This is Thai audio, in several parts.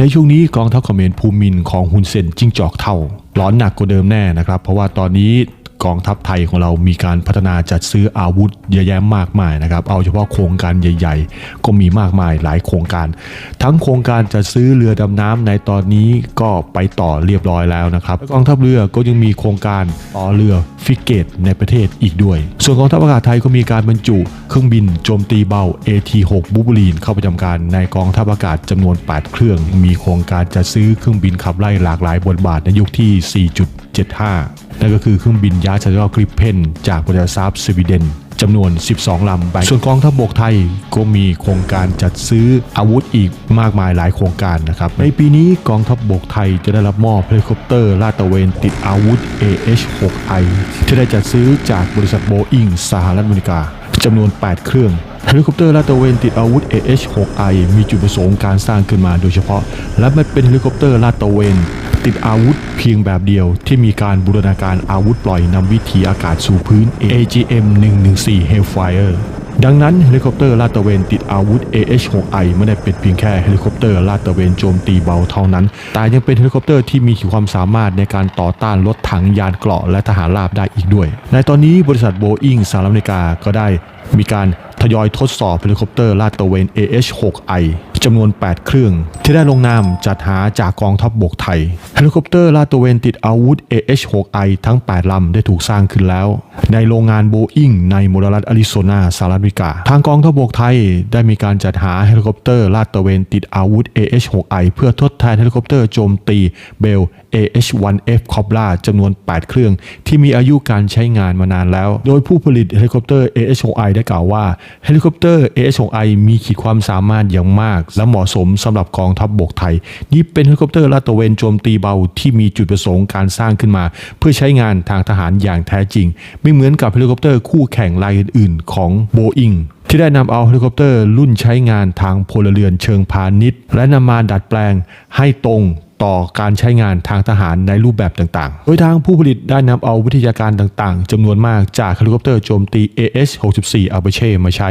ในช่วงนี้กองทัพเขมรภูมินทร์ของฮุนเซนจิ้งจอกเท่าร้อนหนักกว่าเดิมแน่นะครับ เพราะว่าตอนนี้ กองทัพไทยของเรามีการพัฒนาจัดซื้ออาวุธเยอะแยะมากมายนะครับ เอาเฉพาะโครงการใหญ่ ๆ ก็มีมากมายหลายโครงการ ทั้งโครงการจัดซื้อเรือดำน้ำในตอนนี้ก็ไปต่อเรียบร้อยแล้วนะครับกองทัพเรือก็ยังมีโครงการต่อเรือฟิกเกตในประเทศอีกด้วย ส่วนกองทัพอากาศไทยก็มีการบรรจุ เครื่องบินโจมตีเบา AT6 บูบูลีนเข้าประจำการในกองทัพอากาศจำนวน 8 เครื่อง มีโครงการจัดซื้อเครื่องบินขับไล่หลากหลายบทบาทในยุคที่75 นั่นก็คือเครื่องบินยาชาร์ลกริปเพนจากบริษัทซาบสวีเดนจำนวน 12 ลำแบ่งส่วนกองทัพบกไทยก็มีโครงการจัดซื้ออาวุธอีกมากมายหลายโครงการนะครับ ในปีนี้กองทัพบกไทยจะได้รับมอบเฮลิคอปเตอร์ลาดตระเวนติดอาวุธ AH-6I ที่ได้จัดซื้อจากบริษัทโบอิงสหรัฐอเมริกาจำนวน 8 เครื่องเฮลิคอปเตอร์ลาดตระเวนติดอาวุธ AH-6I มีจุดประสงค์การสร้างขึ้นมาโดยเฉพาะ และมันเป็นเฮลิคอปเตอร์ลาดตระเวน ติดอาวุธเพียงแบบเดียวที่มีการบูรณาการอาวุธปล่อยนำวิถีอากาศสู่พื้น AGM 114 Hellfire ดังนั้นเฮลิคอปเตอร์ลาดตระเวนติดอาวุธ AH-6I ไม่ได้เป็นเพียงแค่เฮลิคอปเตอร์ลาดตระเวนโจมตีเบาเท่านั้น แต่ยังเป็นเฮลิคอปเตอร์ที่มีขีดความสามารถในการต่อต้านรถถังยานเกราะและทหารราบได้อีกด้วย ในตอนนี้บริษัทโบอิงสหรัฐอเมริกาก็ได้มีการทยอยทดสอบเฮลิคอปเตอร์ลาดตระเวน AH-6I จำนวน 8 เครื่อง ที่ได้ลงนามจัดหาจากกองทัพบบกไทยเฮลิคอปเตอร์ลาดตระเวนติดอาวุธ AH-6I ทั้ง 8 ลำได้ถูกสร้างขึ้นแล้ว ในโรงงานโบอิงในมลรัฐอาริโซนาสหรัฐอเมริกา ทางกองทัพบกไทยได้มีการจัดหาเฮลิคอปเตอร์ลาดตระเวนติดอาวุธ AH-6I เพื่อทดแทนเฮลิคอปเตอร์โจมตีเบล AH-1F Cobra จำนวน 8 เครื่อง ที่มีอายุการใช้งานมานานแล้ว โดยผู้ผลิตเฮลิคอปเตอร์ AH-6I ได้กล่าวว่าเฮลิคอปเตอร์ AH-6I มีขีดความสามารถอย่างมากและเหมาะสมสำหรับกองทัพบบกไทย นี่เป็นเฮลิคอปเตอร์ลาดตระเวนโจมตีเบาที่มีจุดประสงค์การสร้างขึ้นมา เพื่อใช้งานทางทหารอย่างแท้จริง ไม่เหมือนกับเฮลิคอปเตอร์คู่แข่งรายอื่น ๆ ของโบอิงที่ได้นำเอาเฮลิคอปเตอร์รุ่นใช้งานทางพลเรือนเชิงพาณิชย์ และนำมาดัดแปลงให้ตรง ต่อการใช้งานทางทหารในรูปแบบต่างๆ โดยทางผู้ผลิตได้นำเอาวิทยาการต่างๆจำนวนมากจากเฮลิคอปเตอร์โจมตี AH-64 Apache มาใช้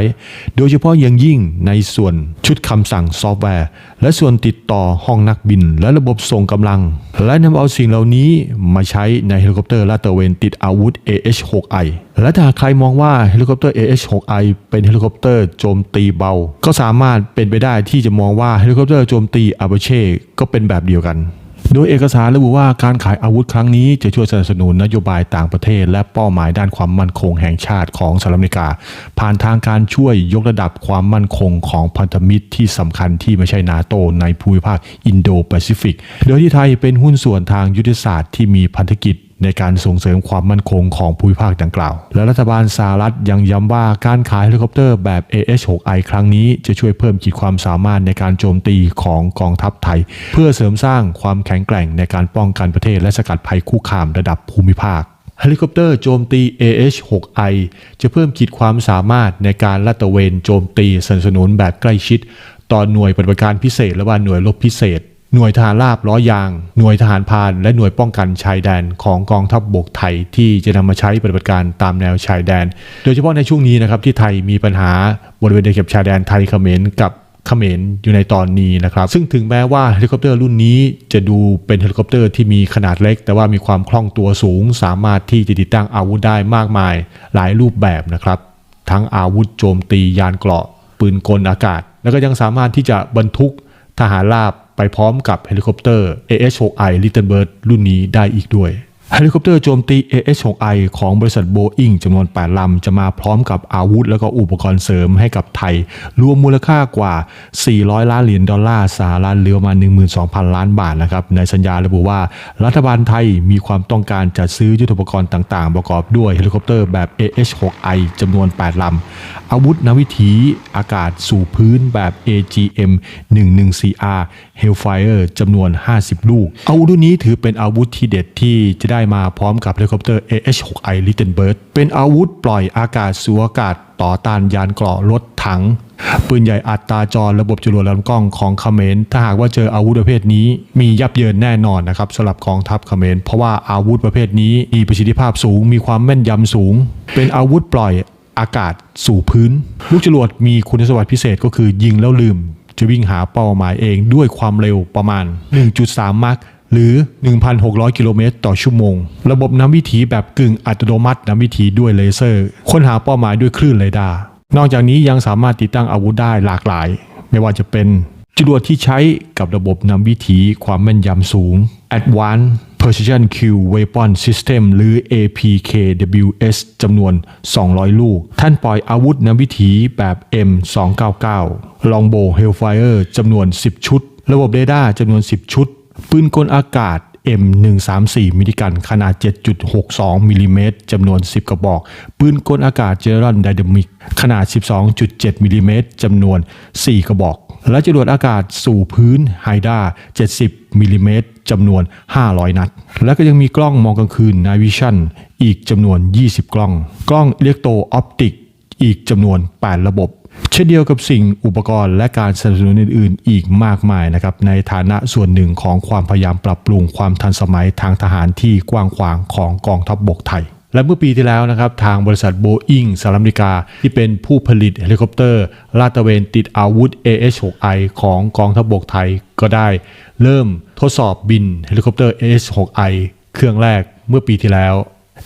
โดยเฉพาะอย่างยิ่งในส่วนชุดคำสั่งซอฟต์แวร์ และส่วนติดต่อห้องนักบิน และระบบส่งกำลัง และนำเอาสิ่งเหล่านี้มาใช้ในเฮลิคอปเตอร์ลาดตระเวนติดอาวุธ AH-6I และถ้าใครมองว่าเฮลิคอปเตอร์ AH-6I เป็นเฮลิคอปเตอร์โจมตีเบา ก็สามารถเป็นไปได้ที่จะมองว่าเฮลิคอปเตอร์โจมตี Apache ก็เป็นแบบเดียวกัน โดยเอกสารระบุว่าการขายอาวุธครั้งนี้จะช่วยสนับสนุนนโยบายต่างประเทศ และเป้าหมายด้านความมั่นคงแห่งชาติของสหรัฐอเมริกา ผ่านทางการช่วยยกระดับความมั่นคงของพันธมิตรที่สำคัญที่ไม่ใช่นาโตในภูมิภาคอินโดแปซิฟิก โดยที่ไทยเป็นหุ้นส่วนทางยุทธศาสตร์ที่มีพันธกิจ ในการส่งเสริมความมั่นคงของภูมิภาคดังกล่าว และรัฐบาลสหรัฐยังย้ำว่าการขายเฮลิคอปเตอร์แบบ AH-6I ครั้งนี้จะช่วยเพิ่มขีดความสามารถในการโจมตีของกองทัพไทย เพื่อเสริมสร้างความแข็งแกร่งในการป้องกันประเทศและสกัดภัยคุกคามระดับภูมิภาคเฮลิคอปเตอร์โจมตี AH-6I จะเพิ่มขีดความสามารถในการลาดตระเวนโจมตีสนับสนุนแบบใกล้ชิด ต่อหน่วยปฏิบัติการพิเศษและว่าหน่วยรบพิเศษ หน่วยทหารราบล้อยาง หน่วยทหารพาน และหน่วยป้องกันชายแดนของกองทัพบบกไทยที่จะนำมาใช้ปฏิบัติการตามแนวชายแดน โดยเฉพาะในช่วงนี้นะครับที่ไทยมีปัญหาบริเวณแนวเขตชายแดนไทยเขมรกับเขมรอยู่ในตอนนี้นะครับ ซึ่งถึงแม้ว่าเฮลิคอปเตอร์รุ่นนี้จะดูเป็นเฮลิคอปเตอร์ที่มีขนาดเล็ก แต่ว่ามีความคล่องตัวสูง สามารถที่จะติดตั้งอาวุธได้มากมาย หลายรูปแบบนะครับ ทั้งอาวุธโจมตียานเกราะ ปืนกลอากาศ แล้วก็ยังสามารถที่จะบรรทุกทหารราบ ไปพร้อมกับเฮลิคอปเตอร์ AH-6I Little Bird รุ่นนี้ได้อีกด้วย เฮลิคอปเตอร์โจมตี AH-6I ของบริษัทโบอิงจำนวน 8 ลำ จะมาพร้อมกับอาวุธและก็อุปกรณ์เสริมให้กับไทย รวมมูลค่ากว่า 400 ล้านเหรียญดอลลาร์สหรัฐหรือประมาณ 12,000 ล้านบาทนะครับ ในสัญญาระบุว่ารัฐบาลไทยมีความต้องการจัดซื้อยุทธปกรณ์ต่างๆ ประกอบด้วยเฮลิคอปเตอร์แบบ AH-6I จำนวน 8 ลำ อาวุธนำวิถีอากาศสู่พื้นแบบ AGM 114R Hellfire จำนวน 50 ลูก อาวุธนี้ถือเป็นอาวุธที่เด็ดที่จะได้ได้มาพร้อมกับเฮลิคอปเตอร์ AH-6I Little Bird เป็นอาวุธปล่อยอากาศสู่อากาศต่อต้านยานเกราะรถถัง ปืนใหญ่อัตราจรระบบจรวดลำกล้องของเขมร ถ้าหากว่าเจออาวุธประเภทนี้ มียับเยินแน่นอนนะครับสำหรับกองทัพเขมร เพราะว่าอาวุธประเภทนี้มีประสิทธิภาพสูง มีความแม่นยำสูง เป็นอาวุธปล่อยอากาศสู่พื้น ลูกจรวดมีคุณสมบัติพิเศษก็คือยิงแล้วลืม จะวิ่งหาเป้าหมายเองด้วยความเร็วประมาณ 1.3 มัค หรือ 1,600 กิโลเมตรต่อชั่วโมง ระบบนำวิถีแบบกึ่งอัตโนมัตินำวิถีด้วยเลเซอร์ค้นหาเป้าหมายด้วยคลื่นเรดาร์นอกจากนี้ยังสามารถติดตั้งอาวุธได้หลากหลาย ไม่ว่าจะเป็นจรวดที่ใช้กับระบบนำวิถีความแม่นยำสูง Advanced Precision Q Weapon System หรือ APKWS จำนวน 200 ลูก ท่านปล่อยอาวุธนำวิถีแบบ M299 Longbow Hellfire จำนวน 10 ชุด ระบบเรดาร์จำนวน 10 ชุด ปืนกลอากาศ M134 มิลลิกันขนาด 7.62มิลลิเมตรจำนวน 10 กระบอก ปืนกลอากาศ General Dynamic ขนาด 12.7มิลลิเมตรจำนวน 4 กระบอก และจรวดอากาศสู่พื้นไฮด้า70มิลลิเมตรจำนวน 500 นัด และก็ยังมีกล้องมองกลางคืน Night Vision อีกจำนวน 20 กล้อง กล้องอิเล็กโทรออปติกอีกจำนวน 8 ระบบ เช่นเดียวกับสิ่งอุปกรณ์และการสนับสนุนอื่น ๆ อีกมากมายนะครับในฐานะส่วนหนึ่งของความพยายามปรับปรุงความทันสมัยทางทหารที่กว้างขวางของกองทัพบบกไทยและเมื่อปีที่แล้วนะครับทางบริษัทโบอิงสหรัฐอเมริกา ที่เป็นผู้ผลิตเฮลิคอปเตอร์ลาดตระเวนติดอาวุธ AH-6I ของกองทัพบบกไทยก็ได้ เริ่มทดสอบบินเฮลิคอปเตอร์ AH-6I เครื่องแรกเมื่อปีที่แล้ว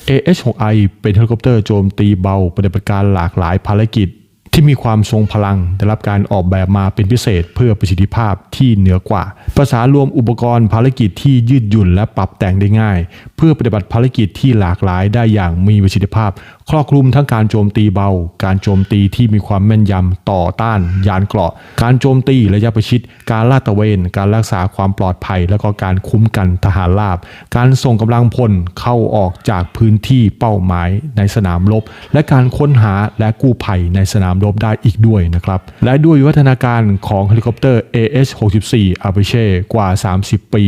AH-6I เป็นเฮลิคอปเตอร์โจมตีเบาปฏิบัติการหลากหลายภารกิจ ที่มีความทรงพลัง ได้รับการออกแบบมาเป็นพิเศษเพื่อประสิทธิภาพที่เหนือกว่าประสานรวมอุปกรณ์ภารกิจที่ยืดหยุ่นและปรับแต่งได้ง่าย พื่อปฏิบัติภารกิจที่หลากหลายได้อย่างมีประสิทธิภาพ ครอบคลุมทั้งการโจมตีเบา การโจมตีที่มีความแม่นยำต่อต้าน ยานเกราะ การโจมตีระยะประชิด การลาดตระเวน การรักษาความปลอดภัย และก็การคุ้มกันทหารราบ การส่งกำลังพลเข้าออกจากพื้นที่เป้าหมายในสนามรบ และการค้นหาและกู้ภัยในสนามรบได้อีกด้วยนะครับ และด้วยวัฒนาการของเฮลิคอปเตอร์ AH-64 Apache กว่า 30 ปี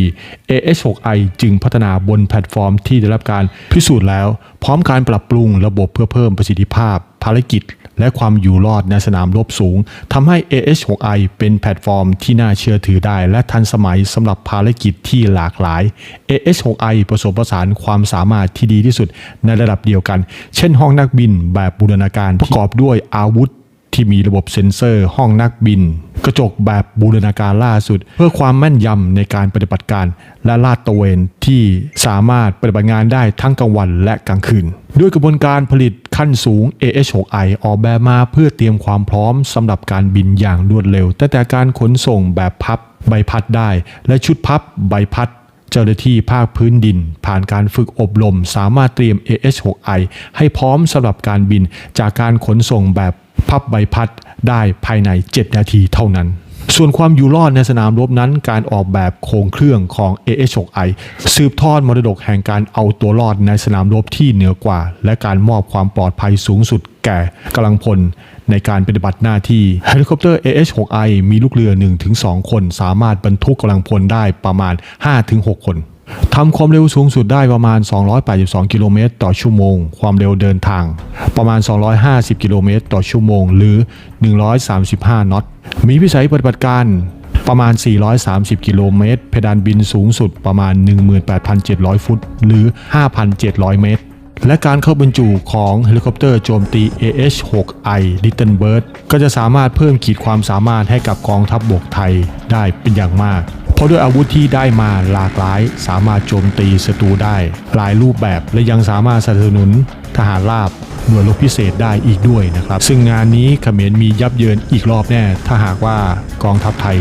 AH-6I จึงพัฒนาบนแพลตฟอร์ม้อมที่ได้รับการพิสูจน์แล้ว พร้อมการปรับปรุงระบบเพื่อเพิ่มประสิทธิภาพ ภารกิจ และความอยู่รอดในสนามรบสูงทำให้ AH-6I เป็นแพลตฟอร์มที่น่าเชื่อถือได้ และทันสมัยสำหรับภารกิจที่หลากหลาย AH-6I ผสมผสานความสามารถที่ดีที่สุดในระดับเดียวกัน เช่นห้องนักบินแบบบูรณาการประกอบด้วยอาวุธ ที่มีระบบเซ็นเซอร์ห้องนักบิน กระจกแบบบูรณาการล่าสุด เพื่อความแม่นยำในการปฏิบัติการและลาดตระเวนที่สามารถปฏิบัติงานได้ทั้งกลางวันและกลางคืน ด้วยกระบวนการผลิตขั้นสูง AH6i ออกแบบมาเพื่อเตรียมความพร้อมสำหรับการบินอย่างรวดเร็วแต่แต่การขนส่งแบบพับใบพัดได้ และชุดพับใบพัดเจ้าหน้าที่ภาคพื้นดิน ผ่านการฝึกอบรมสามารถเตรียม AH6i ให้พร้อมสำหรับการบินจากการขนส่งแบบ พับใบพัดได้ภายใน 7 นาทีเท่านั้น ส่วนความอยู่รอดในสนามรบนั้น การออกแบบโครงเครื่องของ AH6i สืบทอดมรดกแห่งการเอาตัวรอดในสนามรบที่เหนือกว่า และการมอบความปลอดภัยสูงสุดแก่กำลังพลในการปฏิบัติหน้าที่เฮลิคอปเตอร์ AH6i มีลูกเรือ 1-2 คน สามารถบรรทุกกำลังพลได้ประมาณ 5-6 คน ทำความเร็วสูงสุดได้ประมาณ 282 กิโลเมตรต่อชั่วโมง ความเร็วเดินทาง ประมาณ 250 กิโลเมตรต่อชั่วโมง หรือ 135น็อต มีพิสัยปฏิบัติการประมาณ 430 กิโลเมตร เพดานบินสูงสุดประมาณ 18,700 ฟุต หรือ 5,700 เมตร และการเข้าบรรจุของเฮลิคอปเตอร์โจมตี AH-6I Little Bird ก็จะสามารถเพิ่มขีดความสามารถให้กับกองทัพบบกไทยได้เป็นอย่างมาก เพราะด้วยอาวุธที่ได้มาหลากหลาย สามารถโจมตีศัตรูได้ หลายรูปแบบและยังสามารถสนับสนุนทหารราบหน่วยรบพิเศษได้อีกด้วยนะครับ ซึ่งงานนี้เขมรมียับเยินอีกรอบแน่ ถ้าหากว่ากองทัพไทย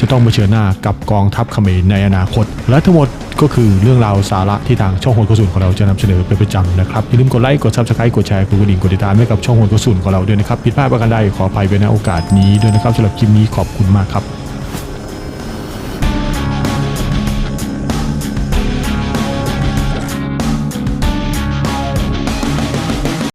จะต้องเผชิญหน้ากับกองทัพเขมรในอนาคต และทั้งหมดก็คือเรื่องราวสาระที่ทางช่องโหนกระสุนของเราจะนำเสนอเป็นประจำนะครับ อย่าลืมกดไลค์ กดซับสไครต์กดแชร์ กดกระดิ่ง กดติดตามให้กับช่องโหนกระสุนของเราด้วยนะครับ ผิดพลาดประการใดขออภัยไปณโอกาสนี้ด้วยนะครับสำหรับคลิปนี้ขอบคุณมากครับ